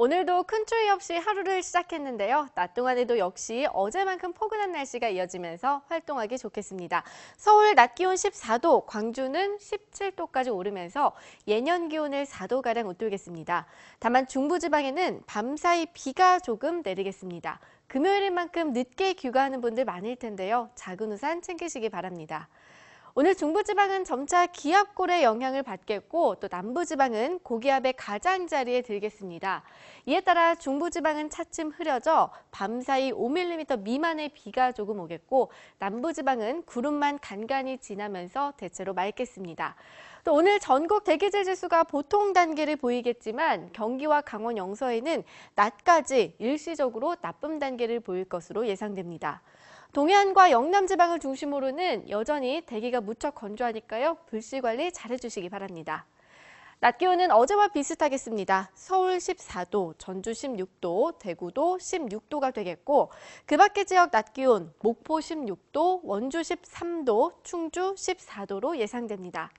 오늘도 큰 추위 없이 하루를 시작했는데요. 낮 동안에도 역시 어제만큼 포근한 날씨가 이어지면서 활동하기 좋겠습니다. 서울 낮 기온 14도, 광주는 17도까지 오르면서 예년 기온을 4도가량 웃돌겠습니다. 다만 중부지방에는 밤사이 비가 조금 내리겠습니다. 금요일인 만큼 늦게 귀가하는 분들 많을 텐데요. 작은 우산 챙기시기 바랍니다. 오늘 중부지방은 점차 기압골의 영향을 받겠고 또 남부지방은 고기압의 가장자리에 들겠습니다. 이에 따라 중부지방은 차츰 흐려져 밤사이 5mm 미만의 비가 조금 오겠고 남부지방은 구름만 간간히 지나면서 대체로 맑겠습니다. 또 오늘 전국 대기질 지수가 보통 단계를 보이겠지만 경기와 강원 영서에는 낮까지 일시적으로 나쁨 단계를 보일 것으로 예상됩니다. 동해안과 영남 지방을 중심으로는 여전히 대기가 무척 건조하니까요. 불씨 관리 잘 해주시기 바랍니다. 낮 기온은 어제와 비슷하겠습니다. 서울 14도, 전주 16도, 대구도 16도가 되겠고 그 밖의 지역 낮 기온 목포 16도, 원주 13도, 충주 14도로 예상됩니다.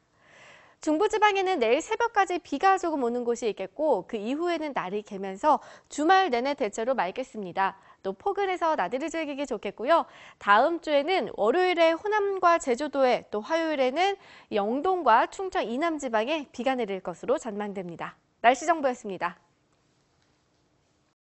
중부지방에는 내일 새벽까지 비가 조금 오는 곳이 있겠고 그 이후에는 날이 개면서 주말 내내 대체로 맑겠습니다. 또 포근해서 나들이 즐기기 좋겠고요. 다음 주에는 월요일에 호남과 제주도에 또 화요일에는 영동과 충청 이남 지방에 비가 내릴 것으로 전망됩니다. 날씨 정보였습니다.